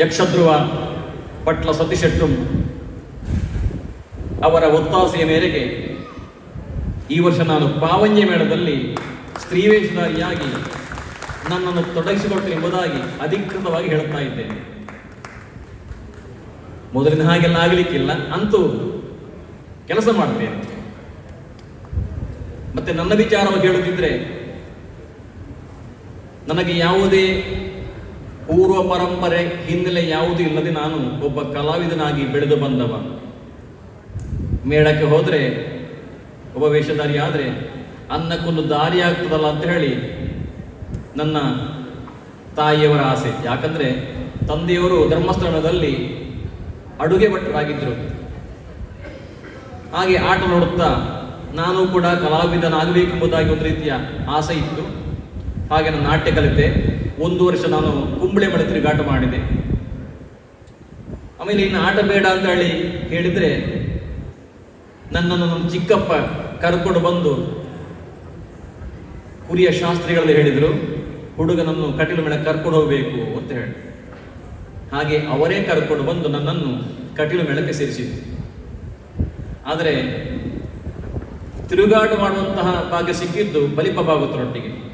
ಯಕ್ಷಧ್ರುವ ಪಟ್ಲ ಸತೀಶೆಟ್ಟರು ಅವರ ಒತ್ತಾಸೆಯ ಮೇರೆಗೆ ಈ ವರ್ಷ ನಾನು ಪಾವಂಜೆ ಮೇಳದಲ್ಲಿ ಸ್ತ್ರೀವೇಷಧಾರಿಯಾಗಿ ನನ್ನನ್ನು ತೊಡಗಿಸಿಕೊಟ್ಟು ಎಂಬುದಾಗಿ ಅಧಿಕೃತವಾಗಿ ಹೇಳುತ್ತಾ ಇದ್ದೇನೆ. ಮೊದಲಿನ ಹಾಗೆಲ್ಲ ಆಗಲಿಕ್ಕಿಲ್ಲ, ಅಂತೂ ಕೆಲಸ ಮಾಡ್ತೇನೆ. ಮತ್ತೆ ನನ್ನ ವಿಚಾರವಾಗಿ ಹೇಳುತ್ತಿದ್ರೆ, ನನಗೆ ಯಾವುದೇ ಪೂರ್ವ ಪರಂಪರೆ ಹಿನ್ನೆಲೆ ಯಾವುದೂ ಇಲ್ಲದೆ ನಾನು ಒಬ್ಬ ಕಲಾವಿದನಾಗಿ ಬೆಳೆದು ಬಂದವ. ಮೇಳಕ್ಕೆ ಹೋದರೆ, ಒಬ್ಬ ವೇಷಧಾರಿ ಆದರೆ, ಅನ್ನಕ್ಕೊಂದು ದಾರಿ ಆಗ್ತದಲ್ಲ ಅಂತ ಹೇಳಿ ನನ್ನ ತಾಯಿಯವರ ಆಸೆ. ಯಾಕಂದ್ರೆ ತಂದೆಯವರು ಧರ್ಮಸ್ಥಳದಲ್ಲಿ ಅಡುಗೆ ಭಟ್ಟರಾಗಿದ್ದರು ಹಾಗೆ ಆಟ ನೋಡುತ್ತಾ ನಾನು ಕೂಡ ಕಲಾವಿದನಾಗಬೇಕೆಂಬುದಾಗಿ ಒಂದು ರೀತಿಯ ಆಸೆ ಇತ್ತು. ಹಾಗೆ ನಾನು ನಾಟ್ಯ ಕಲಿತೆ. ಒಂದು ವರ್ಷ ನಾನು ಕುಂಬಳೆ ಮಳೆ ತಿರುಗಾಟ ಮಾಡಿದೆ. ಆಮೇಲೆ ಇನ್ನು ಆಟ ಬೇಡ ಅಂತ ಹೇಳಿ ಹೇಳಿದ್ರೆ ನನ್ನನ್ನು ನಮ್ಮ ಚಿಕ್ಕಪ್ಪ ಕರ್ಕೊಂಡು ಬಂದು ಕುರಿಯ ಶಾಸ್ತ್ರಿಗಳಲ್ಲಿ ಹೇಳಿದರು ಹುಡುಗನನ್ನು ಕಟೀಲು ಮೇಳ ಕರ್ಕೊಂಡು ಹೋಗಬೇಕು ಅಂತ ಹೇಳಿ. ಹಾಗೆ ಅವರೇ ಕರ್ಕೊಂಡು ಬಂದು ನನ್ನನ್ನು ಕಟೀಲು ಮೇಳಕ್ಕೆ ಸೇರಿಸಿದ್ರು. ಆದರೆ ತಿರುಗಾಟ ಮಾಡುವಂತಹ ಭಾಗ್ಯ ಸಿಕ್ಕಿದ್ದು ಬಲಿಪ ಭಾಗವತರೊಟ್ಟಿಗೆ